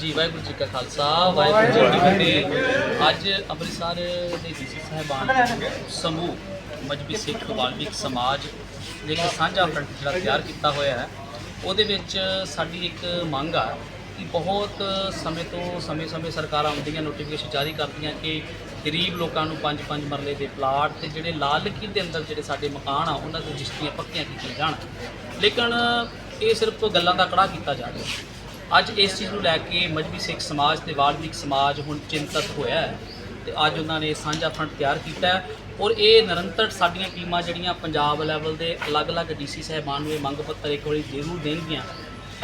ਜੀ, ਵਾਹਿਗੁਰੂ ਜੀ ਕਾ ਖਾਲਸਾ, ਵਾਹਿਗੁਰੂ ਜੀ ਕੀ ਫਤਿਹ। ਅੱਜ ਅੰਮ੍ਰਿਤਸਰ ਦੇ ਡੀਸੀ ਸਾਹਿਬਾਨ ਸਮੂਹ, ਮਜਬੀ ਸਿੱਖ ਵਾਲਮੀਕ ਸਮਾਜ ਨੇ ਇੱਕ ਸਾਂਝਾ ਫਰੰਟ ਜਿਹੜਾ ਤਿਆਰ ਕੀਤਾ ਹੋਇਆ ਹੈ। ਉਹਦੇ ਵਿੱਚ ਸਾਡੀ ਇੱਕ ਮੰਗ ਆ ਕਿ ਬਹੁਤ ਸਮੇਂ ਤੋਂ ਸਮੇਂ-ਸਮੇਂ ਸਰਕਾਰਾਂ ਆਉਂਦੀਆਂ ਨੋਟੀਫਿਕੇਸ਼ਨ ਜਾਰੀ ਕਰਦੀਆਂ ਕਿ ਗਰੀਬ ਲੋਕਾਂ ਨੂੰ ਪੰਜ ਪੰਜ ਮਰਲੇ ਦੇ ਪਲਾਟ ਤੇ ਜਿਹੜੇ ਲਾਲ ਲਕੀਰ ਦੇ ਅੰਦਰ ਜਿਹੜੇ ਸਾਡੇ ਮਕਾਨ ਆ, ਉਹਨਾਂ ਦੀ ਰਜਿਸਟਰੀਆਂ ਪੱਕੀਆਂ ਕੀਤੀਆਂ ਜਾਣ। ਲੇਕਿਨ ਇਹ ਸਿਰਫ ਗੱਲਾਂ ਦਾ ਕੜਾ ਕੀਤਾ ਜਾ ਰਿਹਾ। ਅੱਜ ਇਸ ਚੀਜ਼ ਨੂੰ ਲੈ ਕੇ ਮਜਬੀ ਸਿੱਖ ਸਮਾਜ ਤੇ ਵਾਲਮੀਕ ਸਮਾਜ ਹੁਣ ਚਿੰਤਤ ਹੋਇਆ ਹੈ ਤੇ ਅੱਜ ਉਹਨਾਂ ਨੇ ਸਾਂਝਾ ਫੰਡ ਤਿਆਰ ਕੀਤਾ ਔਰ ਇਹ ਨਿਰੰਤਰ ਸਾਡੀਆਂ ਟੀਮਾਂ ਜਿਹੜੀਆਂ ਪੰਜਾਬ ਲੈਵਲ ਦੇ ਅਲੱਗ-ਅਲੱਗ ਡੀਸੀ ਸਾਹਿਬਾਨ ਨੂੰ ਇਹ ਮੰਗ ਪੱਤਰ ਇੱਕ ਵਾਰੀ ਜ਼ਰੂਰ ਦੇਣਗੀਆਂ।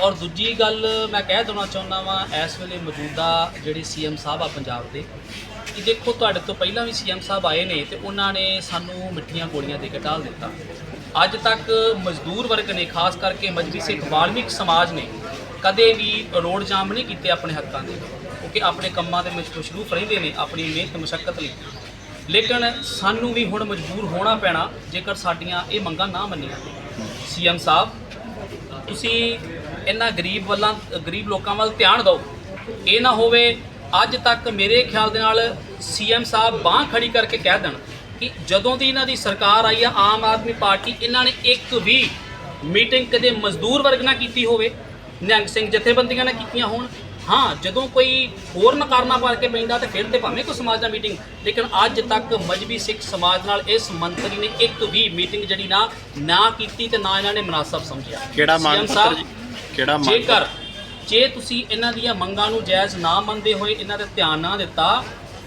ਔਰ ਦੂਜੀ ਗੱਲ ਮੈਂ ਕਹਿ ਦੇਣਾ ਚਾਹੁੰਦਾ ਵਾਂ, ਇਸ ਵੇਲੇ ਮੌਜੂਦਾ ਜਿਹੜੇ ਸੀਐਮ ਸਾਹਿਬ ਆ ਪੰਜਾਬ ਦੇ, ਕਿ ਦੇਖੋ ਤੁਹਾਡੇ ਤੋਂ ਪਹਿਲਾਂ ਵੀ ਸੀਐਮ ਸਾਹਿਬ ਆਏ ਨੇ ਤੇ ਉਹਨਾਂ ਨੇ ਸਾਨੂੰ ਮਿੱਠੀਆਂ ਗੋਲੀਆਂ ਦੇ ਕੇ ਟਾਲ ਦਿੱਤਾ। ਅੱਜ ਤੱਕ ਮਜ਼ਦੂਰ ਵਰਗ ਨੇ, ਖਾਸ ਕਰਕੇ ਮਜਬੀ ਸਿੱਖ ਵਾਲਮੀਕ ਸਮਾਜ ਨੇ ਕਦੇ ਵੀ ਰੋਡ ਜਾਮ ਨਹੀਂ ਕੀਤੇ ਆਪਣੇ ਹੱਕਾਂ ਦੇ, ਕਿਉਂਕਿ ਆਪਣੇ ਕੰਮਾਂ ਦੇ ਵਿੱਚ ਮਸ਼ਰੂਫ ਰਹਿੰਦੇ ਨੇ, ਆਪਣੀ ਮਿਹਨਤ ਮੁਸ਼ੱਕਤ ਲਈ। ਲੇਕਿਨ ਸਾਨੂੰ ਵੀ ਹੁਣ ਮਜਬੂਰ ਹੋਣਾ ਪੈਣਾ, ਜੇਕਰ ਸਾਡੀਆਂ ਇਹ ਮੰਗਾਂ ਨਾ ਮੰਨੀਆਂ। ਸੀਐਮ ਸਾਹਿਬ, ਤੁਸੀਂ ਇਹਨਾਂ ਗਰੀਬ ਵੱਲਾਂ, ਗਰੀਬ ਲੋਕਾਂ ਵੱਲ ਧਿਆਨ ਦਿਓ। ਇਹ ਨਾ ਹੋਵੇ ਅੱਜ ਤੱਕ ਮੇਰੇ ਖਿਆਲ ਦੇ ਨਾਲ ਸੀਐਮ ਸਾਹਿਬ ਬਾਹ ਖੜੀ ਕਰਕੇ ਕਹਿ ਦੇਣ ਕਿ ਜਦੋਂ ਦੀ ਇਹਨਾਂ ਦੀ ਸਰਕਾਰ ਆਈ ਆ, ਆਮ ਆਦਮੀ ਪਾਰਟੀ, ਇਹਨਾਂ ਨੇ ਇੱਕ ਵੀ ਮੀਟਿੰਗ ਕਦੇ ਮਜ਼ਦੂਰ ਵਰਗ ਨਾਲ ਕੀਤੀ ਹੋਵੇ ਨਿਹੰਗ ਸਿੰਘ ਜਥੇਬੰਦੀਆਂ ਨੇ ਕੀਤੀਆਂ ਹੋਣ। ਹਾਂ ਜਦੋਂ ਕੋਈ ਹੋਰ ਨਕਾਰਨਾ ਪਾ ਕੇ ਪੈਂਦਾ ਤੇ ਫਿਰ ਤੇ ਭਾਵੇਂ ਕੋਈ ਸਮਾਜ ਦਾ ਮੀਟਿੰਗ ਲੇਕਿਨ ਅੱਜ ਤੱਕ ਮਜਬੀ ਸਿੱਖ ਸਮਾਜ ਨਾਲ ਇਸ ਮੰਤਰੀ ਨੇ ਇੱਕ ਵੀ ਮੀਟਿੰਗ ਜਿਹੜੀ ਨਾ ਨਾ ਕੀਤੀ ਤੇ ਨਾ ਇਹਨਾਂ ਨੇ ਮناسب ਸਮਝਿਆ। ਕਿਹੜਾ ਮੰਗ ਕਿਹੜਾ ਮੰਗ ਜੇਕਰ ਜੇ ਤੁਸੀਂ ਇਹਨਾਂ ਦੀਆਂ ਮੰਗਾਂ ਨੂੰ ਜਾਇਜ਼ ਨਾ ਮੰਨਦੇ ਹੋਏ ਇਹਨਾਂ ਦਾ ਧਿਆਨ ਨਾ ਦਿੱਤਾ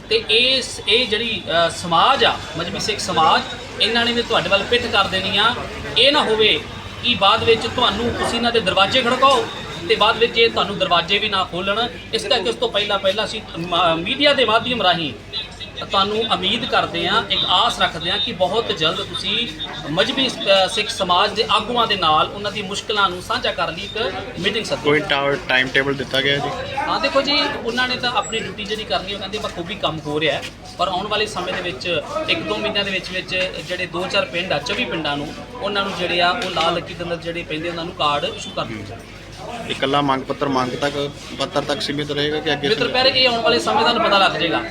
ਤੇ ਇਸ ਇਹ ਜਿਹੜੀ ਸਮਾਜ ਆ ਮਜਬੀ ਸਿੱਖ ਸਮਾਜ ਇਹਨਾਂ ਨੇ ਵੀ ਤੁਹਾਡੇ ਵੱਲ ਪਿੱਠ ਕਰ ਦੇਣੀ ਆ। ਇਹ ਨਾ ਹੋਵੇ ਕਿ ਬਾਅਦ ਵਿੱਚ ਤੁਹਾਨੂੰ ਤੁਸੀਂ ਇਹਨਾਂ ਦੇ ਦਰਵਾਜ਼ੇ ਖੜਕਾਓ। ਤੇ ਬਾਅਦ ਵਿੱਚ ਇਹ ਤੁਹਾਨੂੰ ਦਰਵਾਜ਼ੇ ਵੀ ਨਾ ਖੋਲਣ। ਇਸ ਕਰਕੇ ਉਸ ਤੋਂ ਪਹਿਲਾਂ ਪਹਿਲਾਂ ਅਸੀਂ ਮੀਡੀਆ ਦੇ ਮਾਧਿਅਮ ਰਾਹੀਂ ਤੁਹਾਨੂੰ ਉਮੀਦ ਕਰਦੇ ਹਾਂ ਇੱਕ ਆਸ ਰੱਖਦੇ ਹਾਂ ਕਿ ਬਹੁਤ ਜਲਦ ਤੁਸੀਂ ਮਜਬੀ ਸਿੱਖ ਸਮਾਜ ਦੇ ਆਗੂਆਂ ਦੇ ਨਾਲ ਉਹਨਾਂ ਦੀ ਮੁਸ਼ਕਲਾਂ ਨੂੰ ਸਾਂਝਾ ਕਰਨ ਲਈ ਇੱਕ ਮੀਟਿੰਗ ਸੱਦੀ। ਕੋਈ ਟਾਈਮ ਟੇਬਲ ਦਿੱਤਾ ਗਿਆ ਜੀ? ਹਾਂ ਦੇਖੋ ਜੀ ਉਹਨਾਂ ਨੇ ਤਾਂ ਆਪਣੀ ਡਿਊਟੀ ਜਿਹੜੀ ਕਰਨੀ ਉਹ ਕਹਿੰਦੇ ਬਖੂਬੀ ਕੰਮ ਹੋ ਰਿਹਾ ਪਰ ਆਉਣ ਵਾਲੇ ਸਮੇਂ ਦੇ ਵਿੱਚ ਇੱਕ ਦੋ ਮਹੀਨਿਆਂ ਦੇ ਵਿੱਚ ਵਿੱਚ ਜਿਹੜੇ ਦੋ ਚਾਰ ਪਿੰਡ ਆ 24 ਪਿੰਡਾਂ ਨੂੰ ਉਹਨਾਂ ਨੂੰ ਜਿਹੜੇ ਆ ਉਹ ਲਾਲ ਲੱਕੀ ਦੇ ਅੰਦਰ ਜਿਹੜੇ ਪੈਂਦੇ ਉਹਨਾਂ ਨੂੰ ਕਾਰਡ ਇਸ਼ੂ ਕਰ ਦਿੱਤੇ ਜਾਣ ਇਕੱਲਾ ਮੰਗ ਪੱਤਰ ਮੰਗ ਤੱਕ ਪੱਤਰ ਤੱਕ ਸੀਮਿਤ ਰਹੇਗਾ ਕਿ ਅੱਗੇ ਮਿੱਤਰ ਪਿਆਰੇ ਇਹ ਆਉਣ ਵਾਲੇ ਸਮੇਂ ਤੁਹਾਨੂੰ ਪਤਾ ਲੱਗ ਜਾਏਗਾ।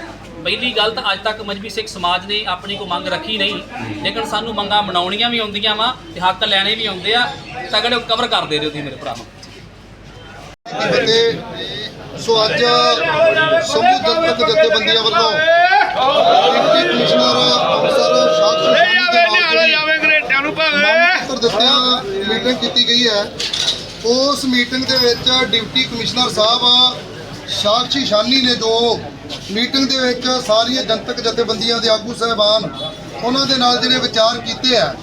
ਪਹਿਲੀ ਗੱਲ ਤਾਂ ਅੱਜ ਤੱਕ ਮਜਬੀ ਸਿੱਖ ਸਮਾਜ ਨੇ ਆਪਣੀ ਕੋਈ ਮੰਗ ਰੱਖੀ ਨਹੀਂ ਲੇਕਿਨ ਸਾਨੂੰ ਮੰਗਾਂ ਮਨਾਉਣੀਆਂ ਵੀ ਆਉਂਦੀਆਂ ਵਾ ਤੇ ਹੱਕ ਲੈਣੇ ਵੀ ਆਉਂਦੇ ਆ ਤਗੜੇ ਕਵਰ ਕਰ ਦੇ ਦਿਓ ਤੁਸੀਂ ਮੇਰੇ ਭਰਾ ਨੂੰ ਅਤੇ ਸੋ ਅੱਜ ਸਮੂਹ ਜਨਤਕ ਜਥੇਬੰਦੀਆਂ ਵੱਲੋਂ ਡਿਪਟੀ ਕਮਿਸ਼ਨਰ ਅਫਸਰ ਸਾਖੀ ਦੇ ਨਾਲ ਮੰਗ ਦਿੱਤਿਆਂ ਮੀਟਿੰਗ ਕੀਤੀ ਗਈ ਹੈ ਉਸ ਮੀਟਿੰਗ ਦੇ ਵਿੱਚ ਡਿਪਟੀ ਕਮਿਸ਼ਨਰ ਸਾਹਿਬ ਸਾਖੀ ਸ਼ਾਨੀ ਨੇ ਜੋ ਮੀਟਿੰਗ ਦੇ ਵਿੱਚ ਸਾਰੀਆਂ ਜਨਤਕ ਜਥੇਬੰਦੀਆਂ ਦੇ ਆਗੂ ਸਹਿਬਾਨ ਉਹਨਾਂ ਦੇ ਨਾਲ ਜਿਹੜੇ ਵਿਚਾਰ ਕੀਤੇ ਆ,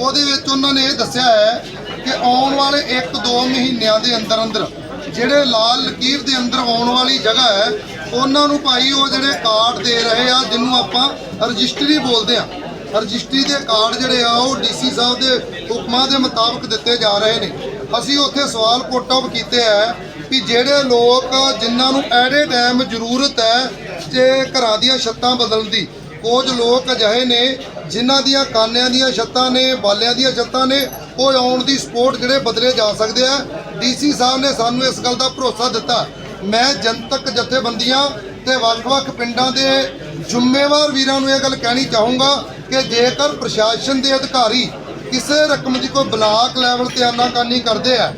ਉਹਦੇ ਵਿੱਚ ਉਹਨਾਂ ਨੇ ਇਹ ਦੱਸਿਆ ਹੈ ਕਿ ਆਉਣ ਵਾਲੇ 1-2 ਮਹੀਨਿਆਂ ਦੇ ਅੰਦਰ ਅੰਦਰ ਜਿਹੜੇ ਲਾਲ ਲਕੀਰ ਦੇ ਅੰਦਰ ਆਉਣ ਵਾਲੀ ਜਗ੍ਹਾ ਹੈ, ਉਹਨਾਂ ਨੂੰ ਭਾਈ ਉਹ ਜਿਹੜੇ ਕਾਰਡ ਦੇ ਰਹੇ ਆ, ਜਿਹਨੂੰ ਆਪਾਂ ਰਜਿਸਟਰੀ ਬੋਲਦੇ ਆ, ਰਜਿਸਟਰੀ ਦੇ ਕਾਰਡ ਜਿਹੜੇ ਆ ਉਹ ਡੀਸੀ ਸਾਹਿਬ ਦੇ ਹੁਕਮਾਂ ਦੇ ਮੁਤਾਬਕ ਦਿੱਤੇ ਜਾ ਰਹੇ ਨੇ। ਅਸੀਂ ਉੱਥੇ ਸਵਾਲ ਪੁੱਟ ਆਫ ਕੀਤੇ ਆ ਕਿ ਜਿਹੜੇ ਲੋਕ ਜਿਨ੍ਹਾਂ ਨੂੰ ਐਡੇ ਟਾਈਮ ਜ਼ਰੂਰਤ ਹੈ ਜੇ ਘਰਾਂ ਦੀਆਂ ਛੱਤਾਂ ਬਦਲਣ ਦੀ ਕੁਝ ਲੋਕ ਅਜਿਹੇ ਨੇ ਜਿਨ੍ਹਾਂ ਦੀਆਂ ਕਾਨਿਆਂ ਦੀਆਂ ਛੱਤਾਂ ਨੇ, ਬਾਲਿਆਂ ਦੀਆਂ ਛੱਤਾਂ ਨੇ, ਉਹ ਆਉਣ ਦੀ ਸਪੋਰਟ ਜਿਹੜੇ ਬਦਲੇ ਜਾ ਸਕਦੇ ਆ। ਡੀਸੀ ਸਾਹਿਬ ਨੇ ਸਾਨੂੰ ਇਸ ਗੱਲ ਦਾ ਭਰੋਸਾ ਦਿੱਤਾ। ਮੈਂ ਜਨਤਕ ਜਥੇਬੰਦੀਆਂ ਤੇ ਵੱਖ-ਵੱਖ ਪਿੰਡਾਂ ਦੇ ਜ਼ਿੰਮੇਵਾਰ ਵੀਰਾਂ ਨੂੰ ਇਹ ਗੱਲ ਕਹਿਣੀ ਚਾਹੂੰਗਾ ਕਿ ਜੇਕਰ ਪ੍ਰਸ਼ਾਸਨ ਦੇ ਅਧਿਕਾਰੀ ਕਿਸੇ ਰਕਮ ਦੀ ਕੋਈ ਬਲਾਕ ਲੈਵਲ ਤੇ ਆਨਾਕਾਨੀ ਕਰਦੇ ਆ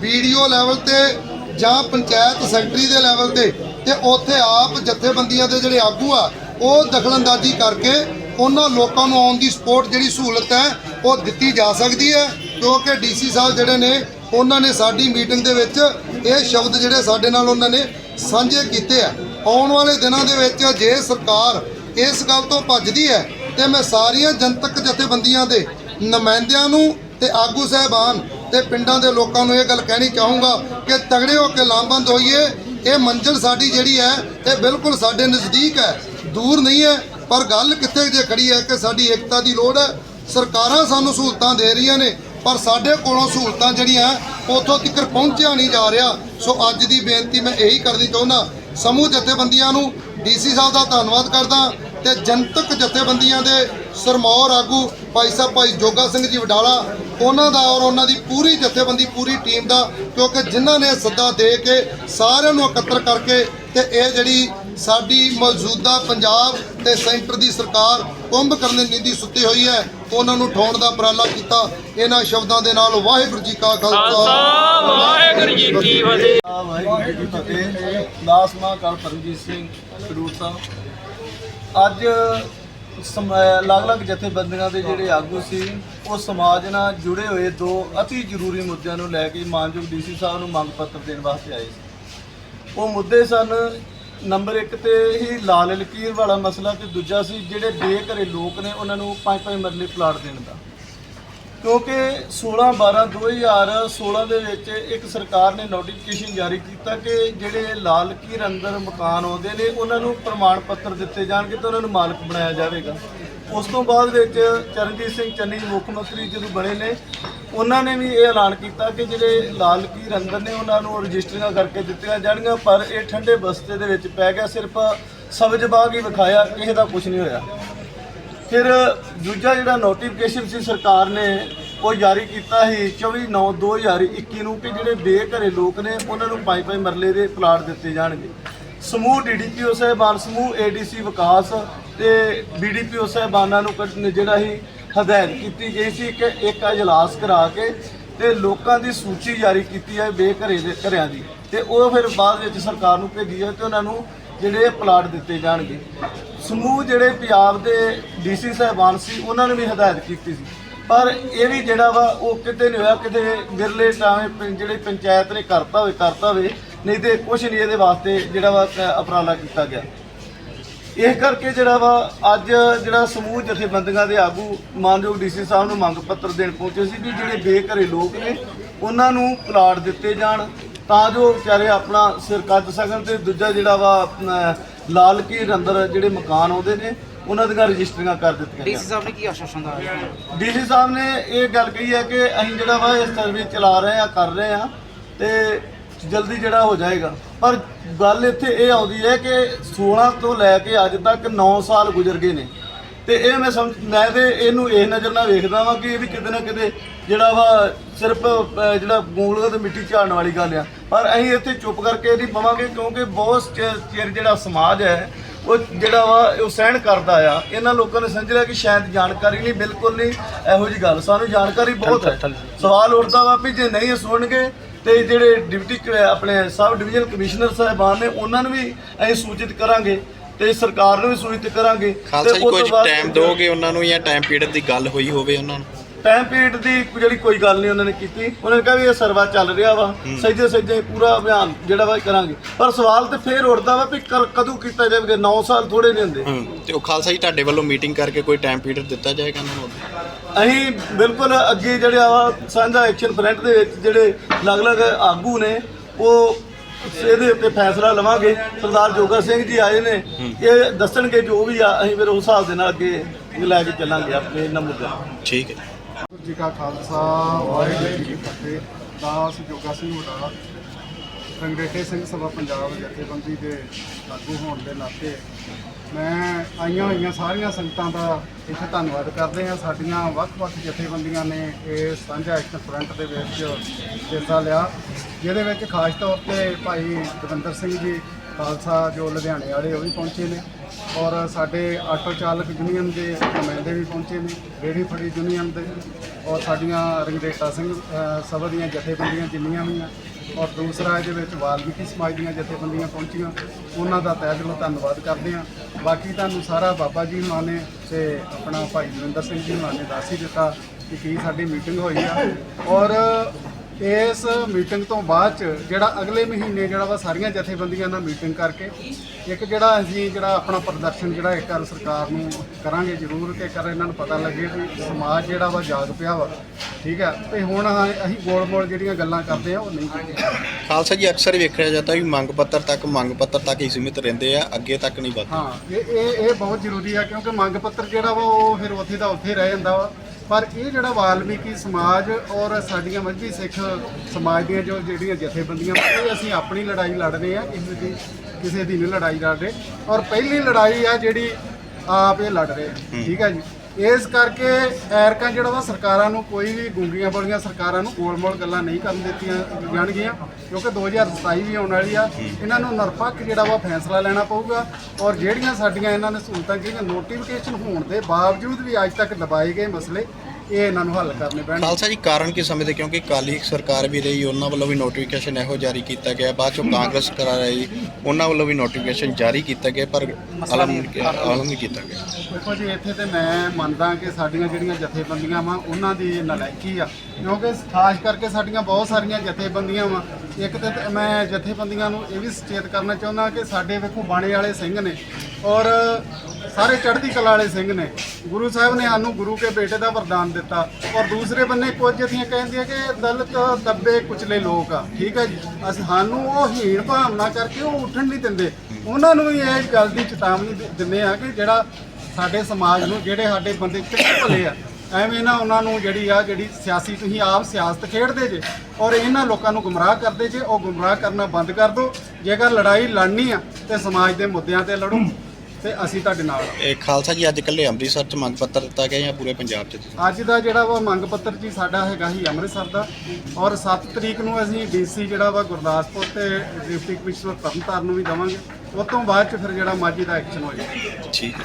ਵੀਡੀਓ ਲੈਵਲ ਤੇ ਜਾਂ ਪੰਚਾਇਤ ਸੈਕਟਰੀ ਦੇ ਲੈਵਲ ਤੇ ਤੇ ਉੱਥੇ ਆਪ ਜਥੇਬੰਦੀਆਂ ਦੇ ਜਿਹੜੇ ਆਗੂ ਆ, ਉਹ ਦਖਲਅੰਦਾਜ਼ੀ ਕਰਕੇ ਉਹਨਾਂ ਲੋਕਾਂ ਨੂੰ ਆਉਣ ਦੀ ਸਪੋਰਟ ਜਿਹੜੀ ਸਹੂਲਤ ਹੈ, ਉਹ ਦਿੱਤੀ ਜਾ ਸਕਦੀ ਹੈ, ਕਿਉਂਕਿ ਡੀਸੀ ਸਾਹਿਬ ਜਿਹੜੇ ਨੇ, ਉਹਨਾਂ ਨੇ ਸਾਡੀ ਮੀਟਿੰਗ ਦੇ ਵਿੱਚ ਇਹ ਸ਼ਬਦ ਜਿਹੜੇ ਸਾਡੇ ਨਾਲ ਉਹਨਾਂ ਨੇ ਸਾਂਝੇ ਕੀਤੇ ਆ। ਆਉਣ ਵਾਲੇ ਦਿਨਾਂ ਦੇ ਵਿੱਚ ਜੇ ਸਰਕਾਰ ਇਸ ਗੱਲ ਤੋਂ ਭੱਜਦੀ ਹੈ, ਤੇ ਮੈਂ ਸਾਰੀਆਂ ਜਨਤਕ ਜਥੇਬੰਦੀਆਂ ਦੇ ਨੁਮਾਇੰਦਿਆਂ ਨੂੰ ਤੇ ਆਗੂ ਸਹਿਬਾਨ ਤੇ ਪਿੰਡਾਂ ਦੇ ਲੋਕਾਂ ਨੂੰ ਇਹ ਗੱਲ ਕਹਿਣੀ ਚਾਹੂੰਗਾ ਕਿ ਤਗੜੇ ਹੋ ਕੇ ਲਾਮਬੰਦ ਹੋਈਏ। ਇਹ ਮੰਜ਼ਿਲ ਸਾਡੀ ਜਿਹੜੀ ਹੈ, ਇਹ ਬਿਲਕੁਲ ਸਾਡੇ ਨਜ਼ਦੀਕ ਹੈ। ਦੂਰ ਨਹੀਂ ਹੈ, ਪਰ ਗੱਲ ਕਿੱਥੇ ਜੇ ਖੜੀ ਹੈ ਕਿ ਸਾਡੀ ਏਕਤਾ ਦੀ ਲੋੜ ਹੈ। ਸਰਕਾਰਾਂ ਸਾਨੂੰ ਸਹੂਲਤਾਂ ਦੇ ਰਹੀਆਂ ਨੇ, ਪਰ ਸਾਡੇ ਕੋਲੋਂ ਸਹੂਲਤਾਂ ਜਿਹੜੀਆਂ ਉੱਥੋਂ ਤੱਕ ਪਹੁੰਚਿਆ ਨਹੀਂ ਜਾ ਰਿਹਾ। ਸੋ ਅੱਜ ਦੀ ਬੇਨਤੀ ਮੈਂ ਇਹੀ ਕਰਨੀ ਚਾਹੁੰਦਾ, ਸਮੂਹ ਜਥੇਬੰਦੀਆਂ ਨੂੰ ਡੀਸੀ ਸਾਹਿਬ ਦਾ ਧੰਨਵਾਦ ਕਰਦਾ ਤੇ ਜਨਤਕ ਜਥੇਬੰਦੀਆਂ ਦੇ ਸਰਮੌਰ ਆਗੂ ਭਾਈ ਸਾਹਿਬ ਭਾਈ ਜੋਗਾ ਸਿੰਘ ਜੀ ਵਡਾਲਾ ਉਹਨਾਂ ਦਾ ਔਰ ਉਹਨਾਂ ਦੀ ਪੂਰੀ ਜਥੇਬੰਦੀ ਪੂਰੀ ਟੀਮ ਦਾ ਕਿਉਂਕਿ ਜਿਨ੍ਹਾਂ ਨੇ ਸੱਦਾ ਦੇ ਕੇ ਸਾਰਿਆਂ ਨੂੰ ਇਕੱਤਰ ਕਰਕੇ ਤੇ ਇਹ ਜਿਹੜੀ ਸਾਡੀ ਮੌਜੂਦਾ ਪੰਜਾਬ ਤੇ ਸੈਂਟਰ ਦੀ ਸਰਕਾਰ ਕੁੰਭ ਕਰਨ ਦੀ ਨੀਤੀ ਸੁੱਤੀ ਹੋਈ ਹੈ ਉਹਨਾਂ ਨੂੰ ਠਾਉਣ ਦਾ ਉਪਰਾਲਾ ਕੀਤਾ। ਇਹਨਾਂ ਸ਼ਬਦਾਂ ਦੇ ਨਾਲ ਵਾਹਿਗੁਰੂ ਜੀ ਕਾ ਖਾਲਸਾ। ਵਾਹਿਗੁਰੂ ਜੀ ਕੀ ਫਤਿਹ। ਆ ਵਾਹਿਗੁਰੂ ਜੀ ਕੀ ਫਤਿਹ। ਦਾਸ ਮਹਾਕਾਲ ਪਰਮਜੀਤ ਸਿੰਘ ਸਾਹਿਬ। ਅੱਜ ਸਮ- ਅਲੱਗ-ਅਲੱਗ ਜਥੇਬੰਦੀਆਂ ਦੇ ਜਿਹੜੇ ਆਗੂ ਸੀ, ਉਹ ਸਮਾਜ ਨਾਲ ਜੁੜੇ ਹੋਏ ਦੋ ਅਤੀ ਜ਼ਰੂਰੀ ਮੁੱਦਿਆਂ ਨੂੰ ਲੈ ਕੇ ਮਾਨਯੋਗ ਡੀਸੀ ਸਾਹਿਬ ਨੂੰ ਮੰਗ ਪੱਤਰ ਦੇਣ ਵਾਸਤੇ ਆਏ ਸੀ। ਉਹ ਮੁੱਦੇ ਸਨ, ਨੰਬਰ 1 ਤੇ ਹੀ ਲਾਲ ਲਕੀਰ ਵਾਲਾ ਮਸਲਾ ਤੇ ਦੂਜਾ ਸੀ ਜਿਹੜੇ ਬੇਘਰੇ ਲੋਕ ਨੇ, ਉਹਨਾਂ ਨੂੰ ਪੰਜ ਪੰਜ ਮਰਲੇ ਪਲਾਟ ਦੇਣ ਦਾ। ਕਿਉਂਕਿ 16 12 2016 ਦੇ ਵਿੱਚ ਇੱਕ ਸਰਕਾਰ ਨੇ ਨੋਟੀਫਿਕੇਸ਼ਨ ਜਾਰੀ ਕੀਤਾ ਕਿ ਜਿਹੜੇ ਲਾਲ ਕੀਰ ਅੰਦਰ ਮਕਾਨ ਆਉਂਦੇ ਨੇ, ਉਹਨਾਂ ਨੂੰ ਪ੍ਰਮਾਣ ਪੱਤਰ ਦਿੱਤੇ ਜਾਣਗੇ ਤੇ ਉਹਨਾਂ ਨੂੰ ਮਾਲਕ ਬਣਾਇਆ ਜਾਵੇਗਾ। ਉਸ ਤੋਂ ਬਾਅਦ ਵਿੱਚ ਚਰਨਜੀਤ ਸਿੰਘ ਚੰਨੀ ਮੁੱਖ ਮੰਤਰੀ ਜਦੋਂ ਬਣੇ ਨੇ, ਉਹਨਾਂ ਨੇ ਵੀ ਇਹ ਐਲਾਨ ਕੀਤਾ ਕਿ ਜਿਹੜੇ ਲਾਲ ਕੀਰ ਅੰਦਰ ਨੇ, ਉਹਨਾਂ ਨੂੰ ਰਜਿਸਟਰੀਆਂ ਕਰਕੇ ਦਿੱਤੀਆਂ ਜਾਣਗੀਆਂ, ਪਰ ਇਹ ਠੰਡੇ ਬਸਤੇ ਦੇ ਵਿੱਚ ਪੈ ਗਿਆ, ਸਿਰਫ ਸਬਜ਼ ਬਾਗ ਹੀ ਵਿਖਾਇਆ, ਕਿਸੇ ਦਾ ਕੁਝ ਨਹੀਂ ਹੋਇਆ। ਫਿਰ ਦੂਜਾ ਜਿਹੜਾ ਨੋਟੀਫਿਕੇਸ਼ਨ ਸੀ ਸਰਕਾਰ ਨੇ, ਉਹ ਜਾਰੀ ਕੀਤਾ ਸੀ 24/9/2021 ਨੂੰ ਕਿ ਜਿਹੜੇ ਬੇਘਰੇ ਲੋਕ ਨੇ, ਉਹਨਾਂ ਨੂੰ ਪੰਜ ਪੰਜ ਮਰਲੇ ਦੇ ਪਲਾਟ ਦਿੱਤੇ ਜਾਣਗੇ। ਸਮੂਹ ਡੀਡੀਪੀਓ ਸਾਹਿਬਾਨ, ਸਮੂਹ ਏਡੀਸੀ ਵਿਕਾਸ ਤੇ ਬੀਡੀਪੀਓ ਸਾਹਿਬਾਨਾਂ ਨੂੰ ਕੱਢ- ਜਿਹੜਾ ਸੀ, ਹਦਾਇਤ ਕੀਤੀ ਗਈ ਸੀ ਕਿ ਇੱਕ ਅਜਲਾਸ ਕਰਾ ਕੇ ਤੇ ਲੋਕਾਂ ਦੀ ਸੂਚੀ ਜਾਰੀ ਕੀਤੀ ਹੈ ਬੇਘਰੇ ਦੇ ਘਰਿਆਂ ਦੀ। ਤੇ ਉਹ ਫਿਰ ਬਾਅਦ ਵਿੱਚ ਸਰਕਾਰ ਨੂੰ ਭੇਜੀ ਹੈ ਤੇ ਉਹਨਾਂ ਨੂੰ ਜਿਹੜੇ ਪਲਾਟ ਦਿੱਤੇ ਜਾਣਗੇ। ਸਮੂਹ ਜਿਹੜੇ ਪੰਜਾਬ ਦੇ ਡੀਸੀ ਸਾਹਿਬਾਨ ਸੀ ਉਹਨਾਂ ਨੇ ਵੀ ਹਦਾਇਤ ਕੀਤੀ ਸੀ। ਪਰ ਇਹ ਵੀ ਜਿਹੜਾ ਵਾ ਉਹ ਕਿਤੇ ਨਹੀਂ ਹੋਇਆ ਕਿਤੇ ਵਿਰਲੇ ਟਾਵੇਂ ਜਿਹੜੇ ਪੰਚਾਇਤ ਨੇ ਕਰਤਾ ਹੋਵੇ ਕਰਤਾ ਹੋਵੇ ਨਹੀਂ ਤੇ ਕੁਝ ਨਹੀਂ ਇਹਦੇ ਵਾਸਤੇ ਜਿਹੜਾ ਵਾ ਅ, ਉਪਰਾਲਾ ਕੀਤਾ ਗਿਆ। ਇਸ ਕਰਕੇ ਜਿਹੜਾ ਵਾ ਅੱਜ ਜਿਹੜਾ ਸਮੂਹ ਜਥੇਬੰਦੀਆਂ ਦੇ ਆਗੂ ਮਾਨਯੋਗ ਡੀਸੀ ਸਾਹਿਬ ਨੂੰ ਮੰਗ ਪੱਤਰ ਦੇਣ ਪਹੁੰਚੇ ਸੀ ਵੀ ਜਿਹੜੇ ਬੇਘਰੇ ਲੋਕ ਨੇ ਉਹਨਾਂ ਨੂੰ ਪਲਾਟ ਦਿੱਤੇ ਜਾਣ। ਤਾਂ ਜੋ ਵਿਚਾਰੇ ਆਪਣਾ ਸਿਰ ਕੱਢ ਸਕਣ ਤੇ ਦੂਜਾ ਜਿਹੜਾ ਵਾ ਆਪਣਾ ਲਾਲ ਕੀ ਅੰਦਰ ਜਿਹੜੇ ਮਕਾਨ ਆਉਂਦੇ ਨੇ ਉਹਨਾਂ ਦੀਆਂ ਰਜਿਸਟਰੀਆਂ ਕਰ ਦਿੱਤੀਆਂ ਡੀਸੀ ਸਾਹਿਬ ਨੇ ਕੀ ਆਸ਼ਵਾਸਨ ਦਿੱਤਾ? ਡੀਸੀ ਸਾਹਿਬ ਨੇ ਇਹ ਗੱਲ ਕਹੀ ਹੈ ਕਿ ਅਸੀਂ ਜਿਹੜਾ ਵਾ ਇਹ ਸਰਵੇ ਚਲਾ ਰਹੇ ਆ ਕਰ ਰਹੇ ਆ ਤੇ ਜਲਦੀ ਜਿਹੜਾ ਹੋ ਜਾਏਗਾ। ਪਰ ਗੱਲ ਇੱਥੇ ਇਹ ਆਉਂਦੀ ਹੈ ਕਿ 16 ਤੋਂ ਲੈ ਕੇ ਅੱਜ ਤੱਕ 9 ਸਾਲ ਗੁਜ਼ਰ ਗਏ ਨੇ। ਤੇ ਇਹ ਮੈਂ ਸਮਝ ਮੈਂ ਤੇ ਇਹਨੂੰ ਇਹ ਨਜ਼ਰ ਨਾਲ ਵੇਖਦਾ ਵਾਂ ਕਿ ਇਹ ਵੀ ਕਿਤੇ ਨਾ ਕਿਤੇ ਜਿਹੜਾ ਵਾ ਸਿਰਫ ਅਹ, ਜਿਹੜਾ ਗੂੰਗਲਾਂ ਤੇ ਮਿੱਟੀ ਝਾੜਨ ਵਾਲੀ ਗੱਲ ਆ। ਪਰ ਅਸੀਂ ਇੱਥੇ ਚੁੱਪ ਕਰਕੇ ਨਹੀਂ ਪਵਾਂਗੇ ਕਿਉਂਕਿ ਬਹੁਤ ਚਿਰ ਚਿਰ ਜਿਹੜਾ ਸਮਾਜ ਹੈ ਉਹ ਜਿਹੜਾ ਵਾ ਉਹ ਸਹਿਣ ਕਰਦਾ ਆ। ਇਹਨਾਂ ਲੋਕਾਂ ਨੇ ਸਮਝ ਲਿਆ ਕਿ ਸ਼ਾਇਦ ਜਾਣਕਾਰੀ ਨਹੀਂ ਬਿਲਕੁਲ ਨਹੀਂ। ਇਹੋ ਜੀ ਗੱਲ। ਸਾਨੂੰ ਜਾਣਕਾਰੀ ਬਹੁਤ ਹੈ। ਸਵਾਲ ਉੱਠਦਾ ਵਾ ਵੀ ਜੇ ਨਹੀਂ ਇਹ ਸੁਣਨਗੇ ਤੇ ਜਿਹੜੇ ਡਿਪਟੀ ਕ- ਆਪਣੇ ਸਬ ਡਿਵੀਜ਼ਨ ਕਮਿਸ਼ਨਰ ਸਾਹਿਬਾਨ ਨੇ ਉਹਨਾਂ ਨੂੰ ਵੀ ਅਸੀਂ ਸੂਚਿਤ ਕਰਾਂਗੇ ਤੇ ਸਰਕਾਰ ਨੂੰ ਵੀ ਸੂਚਿਤ ਕਰਾਂਗੇ। ਖਾਲਸਾ ਜੀ ਉਸ ਤੋਂ ਕੁਝ ਬਾਅਦ ਟਾਈਮ ਦੋਗੇ ਉਹਨਾਂ ਨੂੰ ਜਾਂ ਟਾਈਮ ਪੀਰੀਅਡ ਦੀ ਗੱਲ ਹੋਈ ਹੋਵੇ ਉਹਨਾਂ ਨੂੰ? ਟਾਈਮ ਪੀਰੀਅਡ ਦੀ ਜਿਹੜੀ ਕੋਈ ਗੱਲ ਨਹੀਂ ਉਹਨਾਂ ਨੇ ਕੀਤੀ। ਉਹਨਾਂ ਨੇ ਕਿਹਾ ਵੀ ਇਹ ਸਰਵਾ ਚੱਲ ਰਿਹਾ ਵਾ। ਸਹਿਜੇ ਸਹਿਜੇ ਪੂਰਾ ਅਭਿਆਨ ਜਿਹੜਾ ਵਾ ਇਹ ਕਰਾਂਗੇ। ਪਰ ਸਵਾਲ ਤੇ ਫੇਰ ਉੱਠਦਾ ਵਾ ਵੀ ਕਰ- ਕਦੋਂ ਕੀਤਾ ਜਾਵੇਗਾ? 9 ਸਾਲ ਥੋੜੇ ਨਹੀਂ ਹੁੰਦੇ। ਹੂੰ ਤੇ ਉਹ ਖਾਲਸਾ ਜੀ ਤੁਹਾਡੇ ਵੱਲੋਂ ਮੀਟਿੰਗ ਕਰਕੇ ਕੋਈ ਟਾਈਮ ਪੀਰੀਅਡ ਦਿੱਤਾ ਜਾਏਗਾ ਉਹਨਾਂ ਨੂੰ? ਅਸੀਂ ਬਿਲਕੁਲ ਅੱਗੇ ਜਿਹੜੇ ਆ ਸਾਂਝਾ ਐਕਸ਼ਨ ਫਰੰਟ ਦੇ ਵਿੱਚ ਜਿਹੜੇ ਅਲੱਗ-ਅਲੱਗ ਆਗੂ ਨੇ ਉਹ ਇਹਦੇ ਉੱਤੇ ਫੈਸਲਾ ਲਵਾਂਗੇ। ਸਰਦਾਰ ਜੋਗਾ ਸਿੰਘ ਜੀ ਆਏ ਨੇ। ਇਹ ਦੱਸਣਗੇ ਜੋ ਵੀ ਆ ਅਸੀਂ ਫਿਰ ਉਸ ਹਿਸਾਬ ਦੇ ਨਾਲ ਅੱਗੇ ਲੈ ਕੇ ਚੱਲਾਂਗੇ ਆਪਣੇ ਇਹਨਾਂ ਮੁੱਦਿਆਂ ਨੂੰ। ਠੀਕ ਹੈ ਜੀ ਕਾ ਖਾਲਸਾ, ਵਾਹਿਗੁਰੂ ਜੀ ਕੀ ਫਤਿਹ। ਦਾਸ ਜੋਗਾ ਸਿੰਘ ਵਡਾਲਾ, ਰੰਗਰੇਟੇ ਸਿੰਘ ਸਭਾ ਪੰਜਾਬ ਜਥੇਬੰਦੀ ਦੇ ਆਗੂ ਹੋਣ ਦੇ ਨਾਤੇ ਮੈਂ ਆਈਆਂ ਹੋਈਆਂ ਸਾਰੀਆਂ ਸੰਗਤਾਂ ਦਾ ਇੱਥੇ ਧੰਨਵਾਦ ਕਰਦੇ ਹਾਂ। ਸਾਡੀਆਂ ਵੱਖ-ਵੱਖ ਜਥੇਬੰਦੀਆਂ ਨੇ ਇਸ ਸਾਂਝਾ ਐਕਸ਼ਨ ਫਰੰਟ ਦੇ ਵਿੱਚ ਹਿੱਸਾ ਲਿਆ, ਜਿਹਦੇ ਵਿੱਚ ਖਾਸ ਤੌਰ ਤੇ ਭਾਈ ਦਵਿੰਦਰ ਸਿੰਘ ਜੀ, ਖਾਲਸਾ ਜੋ ਲੁਧਿਆਣੇ ਵਾਲੇ ਉਹ ਵੀ ਪਹੁੰਚੇ ਨੇ। ਔਰ ਸਾਡੇ ਆਟੋ ਚਾਲਕ ਯੂਨੀਅਨ ਦੇ ਨੁਮਾਇੰਦੇ ਵੀ ਪਹੁੰਚੇ ਨੇ, ਰੇਹੜੀ ਫੜੀ ਯੂਨੀਅਨ ਦੇ ਔਰ ਸਾਡੀਆਂ ਰੰਗਰੇਟਾ ਸਿੰਘ ਸਭਾ ਦੀਆਂ ਜਥੇਬੰਦੀਆਂ ਜਿੰਨੀਆਂ ਵੀ ਆ ਔਰ ਦੂਸਰਾ ਇਹਦੇ ਵਿੱਚ ਵਾਲਮੀਕੀ ਸਮਾਜ ਦੀਆਂ ਜਥੇਬੰਦੀਆਂ ਪਹੁੰਚੀਆਂ, ਉਹਨਾਂ ਦਾ ਤਹਿ ਦਿਲੋਂ ਧੰਨਵਾਦ ਕਰਦੇ ਹਾਂ। ਬਾਕੀ ਤੁਹਾਨੂੰ ਸਾਰਾ ਬਾਬਾ ਜੀ ਹੁਣਾਂ ਨੇ ਤੇ ਆਪਣਾ ਭਾਈ ਜਵਿੰਦਰ ਸਿੰਘ ਜੀ ਹੁਣਾਂ ਨੇ ਦੱਸ ਹੀ ਦਿੱਤਾ ਕਿ ਕੀ ਸਾਡੀ ਮੀਟਿੰਗ ਹੋਈ ਆ। ਔਰ ਇਸ ਮੀਟਿੰਗ ਤੋਂ ਬਾਅਦ ਚ ਜਿਹੜਾ ਅਗਲੇ ਮਹੀਨੇ ਜਿਹੜਾ ਵਾ ਸਾਰੀਆਂ ਜਥੇਬੰਦੀਆਂ ਨਾਲ ਮੀਟਿੰਗ ਕਰਕੇ ਇੱਕ ਜਿਹੜਾ ਅਸੀਂ ਜਿਹੜਾ ਆਪਣਾ ਪ੍ਰਦਰਸ਼ਨ ਜਿਹੜਾ ਇੱਕ ਵਾਰ ਸਰਕਾਰ ਨੂੰ ਕਰਾਂਗੇ ਜ਼ਰੂਰ ਕਿ ਕਰ ਇਹਨਾਂ ਨੂੰ ਪਤਾ ਲੱਗੇ ਵੀ ਸਮਾਜ ਜਿਹੜਾ ਵਾ ਜਾਗ ਪਿਆ ਵਾ ਠੀਕ ਹੈ ਤੇ ਹੁਣ ਅਸੀਂ ਗੋਲ-ਮੋਲ ਜਿਹੜੀਆਂ ਗੱਲਾਂ ਕਰਦੇ ਆ ਉਹ ਨਹੀਂ ਖਾਲਸਾ ਜੀ ਅਕਸਰ ਵੇਖਿਆ ਜਾਂਦਾ ਵੀ ਮੰਗ ਪੱਤਰ ਤੱਕ ਮੰਗ ਪੱਤਰ ਤੱਕ ਹੀ ਸੀਮਿਤ ਰਹਿੰਦੇ ਆ ਅੱਗੇ ਤੱਕ ਨਹੀਂ ਵੱਧਦੇ। ਹਾਂ ਇਹ ਇਹ ਇਹ ਬਹੁਤ ਜ਼ਰੂਰੀ ਆ ਕਿਉਂਕਿ ਮੰਗ ਪੱਤਰ ਜਿਹੜਾ ਵਾ ਉਹ ਫਿਰ ਉੱਥੇ ਦਾ ਉੱਥੇ ਰਹਿ ਜਾਂਦਾ ਵਾ। ਪਰ ਇਹ ਜਿਹੜਾ ਵਾਲਮੀਕੀ ਸਮਾਜ ਔਰ ਸਾਡੀਆਂ ਮੱਝੀ ਸਿੱਖ ਸਮਾਜ ਦੀਆਂ ਜੋ ਜਿਹੜੀਆਂ ਜਥੇਬੰਦੀਆਂ ਇਹ ਅਸੀਂ ਆਪਣੀ ਲੜਾਈ ਲੜ ਰਹੇ ਆ ਕਿਸੇ ਦੀ ਕਿਸੇ ਦੀ ਨਹੀਂ ਲੜਾਈ ਲੜ ਰਹੇ ਔਰ ਪਹਿਲੀ ਲੜਾਈ ਆ ਜਿਹੜੀ ਆਪ ਇਹ ਲੜ ਰਹੇ ਆ। ਠੀਕ ਹੈ ਜੀ। ਇਸ ਕਰਕੇ ਐਰਕਾਂ ਜਿਹੜਾ ਵਾ, ਸਰਕਾਰਾਂ ਨੂੰ ਕੋਈ ਵੀ ਗੁੰਗੀਆਂ ਬੋਲੀਆਂ ਸਰਕਾਰਾਂ ਨੂੰ ਗੋਲ-ਮੋਲ ਗੱਲਾਂ ਨਹੀਂ ਕਰਨ ਦਿੱਤੀਆਂ ਜਾਣਗੀਆਂ, ਕਿਉਂਕਿ 2027 ਵੀ ਆਉਣ ਵਾਲੀ ਆ, ਇਹਨਾਂ ਨੂੰ ਨਿਰਪੱਖ ਜਿਹੜਾ ਵਾ ਫੈਸਲਾ ਲੈਣਾ ਪਊਗਾ ਔਰ ਜਿਹੜੀਆਂ ਸਾਡੀਆਂ ਇਹਨਾਂ ਨੇ ਸਹੂਲਤਾਂ, ਜਿਹੜੀਆਂ ਨੋਟੀਫਿਕੇਸ਼ਨ ਹੋਣ ਦੇ ਬਾਵਜੂਦ ਵੀ ਅੱਜ ਤੱਕ ਦਬਾਏ ਗਏ ਮਸਲੇ ਇਹ ਇਹਨਾਂ ਨੂੰ ਹੱਲ ਕਰਨੇ ਪੈਣਗੇ। ਖਾਲਸਾ ਜੀ ਕਾਰਨ ਕੀ ਸਮਝਦੇ? ਕਿਉਂਕਿ ਕਾਲੀ ਸਰਕਾਰ ਵੀ ਰਹੀ ਉਹਨਾਂ ਵੱਲੋਂ ਵੀ ਨੋਟੀਫਿਕੇਸ਼ਨ ਇਹੋ ਜਾਰੀ ਕੀਤਾ ਗਿਆ। ਬਾਅਦ ਚੋਂ ਕਾਂਗਰਸ ਕਰਾ ਰਹੀ ਉਹਨਾਂ ਵੱਲੋਂ ਵੀ ਨੋਟੀਫਿਕੇਸ਼ਨ ਜਾਰੀ ਕੀਤਾ ਗਿਆ ਪਰ ਅਲਮ ਅਲਮ ਨਹੀਂ ਕੀਤਾ। ਗਿਆ। ਦੇਖੋ ਜੀ ਇੱਥੇ ਤੇ ਮੈਂ ਮੰਨਦਾ ਕਿ ਸਾਡੀਆਂ ਜਿਹੜੀਆਂ ਜਥੇਬੰਦੀਆਂ ਵਾ ਉਹਨਾਂ ਦੀ ਨਲਾਇਕੀ ਆ। ਕਿਉਂਕਿ ਖਾਸ ਕਰਕੇ ਸਾਡੀਆਂ ਬਹੁਤ ਸਾਰੀਆਂ ਜਥੇਬੰਦੀਆਂ ਵਾ ਇੱਕ ਤੇ ਮੈਂ ਜਥੇਬੰਦੀਆਂ ਨੂੰ ਇਹ ਵੀ ਸੁਚੇਤ ਕਰਨਾ ਚਾਹੁੰਦਾ ਕਿ ਸਾਡੇ ਵੇਖੋ ਬਾਣੇ ਵਾਲੇ ਸਿੰਘ ਨੇ ਔਰ ਸਾਰੇ ਚੜ੍ਹਦੀ ਕਲਾ ਵਾਲੇ ਸਿੰਘ ਨੇ। ਗੁਰੂ ਸਾਹਿਬ ਨੇ ਸਾਨੂੰ ਗੁਰੂ ਕੇ ਬੇਟੇ ਦਾ ਵਰਦਾਨ ਦਿੱਤਾ ਔਰ ਦੂਸਰੇ ਬੰਨੇ ਕੁਝ ਜਥੀਆਂ ਕਹਿੰਦੀਆਂ ਕਿ ਦਲਿਤ ਦੱਬੇ ਕੁਚਲੇ ਲੋਕ ਆ, ਠੀਕ ਹੈ ਜੀ? ਅਸੀਂ ਸਾਨੂੰ ਉਹ ਹੀਣ ਭਾਵਨਾ ਕਰਕੇ ਉਹ ਉੱਠਣ ਨਹੀਂ ਦਿੰਦੇ। ਉਹਨਾਂ ਨੂੰ ਵੀ ਇਹ ਗੱਲ ਦੀ ਚੇਤਾਵਨੀ ਦਿੰਦੇ ਆ ਕਿ ਜਿਹੜਾ ਸਾਡੇ ਸਮਾਜ ਨੂੰ, ਜਿਹੜੇ ਸਾਡੇ ਬੰਦੇ ਚੰਗੇ ਭਲੇ ਆ ਐਵੇਂ ਨਾ ਉਹਨਾਂ ਨੂੰ ਜਿਹੜੀ ਆ ਜਿਹੜੀ ਸਿਆਸੀ ਤੁਸੀਂ ਆਪ ਸਿਆਸਤ ਖੇਡਦੇ ਜੇ ਔਰ ਇਹਨਾਂ ਲੋਕਾਂ ਨੂੰ ਗੁੰਮਰਾਹ ਕਰਦੇ ਜੇ ਉਹ ਗੁੰਮਰਾਹ ਕਰਨਾ ਬੰਦ ਕਰ ਦਿਓ ਜੇਕਰ ਲੜਾਈ ਲੜਨੀ ਆ ਤੇ ਸਮਾਜ ਦੇ ਮੁੱਦਿਆਂ ਤੇ ਲੜੋ ਤੇ ਅਸੀਂ ਤੁਹਾਡੇ ਨਾਲ ਆ। ਇਹ ਖਾਲਸਾ ਜੀ ਅੱਜ ਇਕੱਲੇ ਅੰਮ੍ਰਿਤਸਰ ਚ ਮੰਗ ਪੱਤਰ ਦਿੱਤਾ ਗਿਆ ਜਾਂ ਪੂਰੇ ਪੰਜਾਬ ਚ ਅੱਜ ਦਾ ਜਿਹੜਾ ਵਾ ਮੰਗ ਪੱਤਰ ਜੀ ਸਾਡਾ ਹੈਗਾ ਹੀ ਅੰਮ੍ਰਿਤਸਰ ਦਾ। ਔਰ 7 ਤਰੀਕ ਨੂੰ ਅਸੀਂ ਡੀਸੀ ਜਿਹੜਾ ਵਾ ਗੁਰਦਾਸਪੁਰ ਤੇ ਡਿਪਟੀ ਕਮਿਸ਼ਨਰ ਤਰਨਤਾਰਨ ਨੂੰ ਵੀ ਦਵਾਂਗੇ। ਉਸ ਤੋਂ ਬਾਅਦ ਚ ਫਿਰ ਜਿਹੜਾ ਮਾਝੀ ਦਾ ਐਕਸ਼ਨ ਹੋ ਜਾਏਗਾ ਠੀਕ ਹੈ।